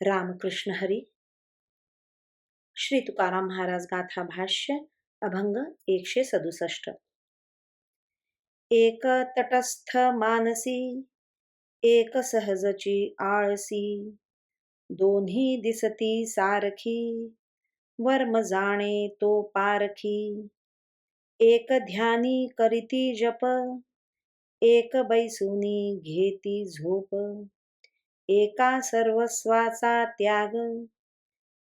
रामकृष्ण हरी। श्री तुकाराम महाराज गाथा भाष्य अभंग एकशे सदुसष्ट। एक तटस्थ मानसी एक सहजची आळसी दोन्ही दिसती सारखी वर्म जाणे तो पारखी। एक ध्यानी करीती जप एक बैसुनी घेती झोप। एका सर्वस्वाचा त्याग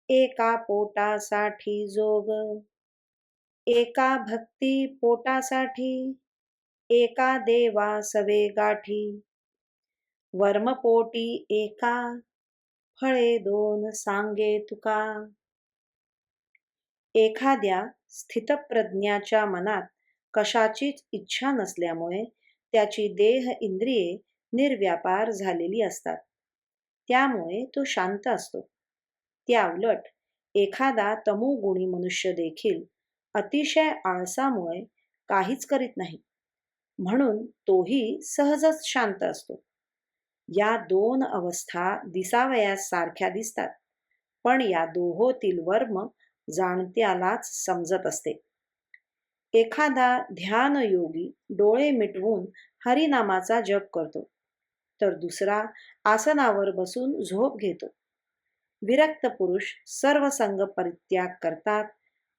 एका पोटासाठी जोग एका भक्ती पोटासाठी एका देवा सवे गाठी. वर्मपोटी एका फळे दोन सांगे तुका. एखाद्या स्थितप्रज्ञाच्या मनात कशाचीच इच्छा नसल्यामुळे त्याची देह इंद्रिये निर्व्यापार झालेली असतात. त्यामुळे तो शांत असतो. त्या उलट एखादा तमोगुणी मनुष्य देखील अतिशय आळसामुळे काहीच करीत नाही. म्हणून तोही सहजच शांत असतो. या दोन अवस्था दिसावयास सारख्या दिसतात पण या दोहोतील वर्म जाणत्यालाच समजत असते. एखादा ध्यानयोगी डोळे मिटवून हरिनामाचा जप करतो. तर दुसरा आसनावर बसून झोप घेतो. विरक्त पुरुष सर्व संग परित्याग करतात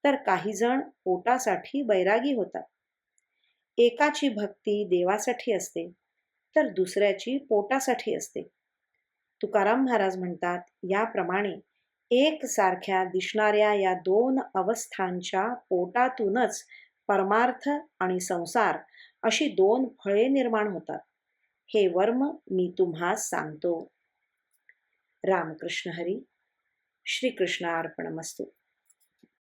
तर काही जण पोटासाठी बैरागी होतात. एकाची भक्ती देवासाठी असते तर दुसऱ्याची पोटासाठी असते. तुकाराम महाराज म्हणतात याप्रमाणे एक सारख्या दिसणाऱ्या या दोन अवस्थांच्या पोटातूनच परमार्थ आणि संसार अशी दोन फळे निर्माण होतात. हे वर्म मी तुम्हास सांगतो. रामकृष्ण हरी. श्रीकृष्ण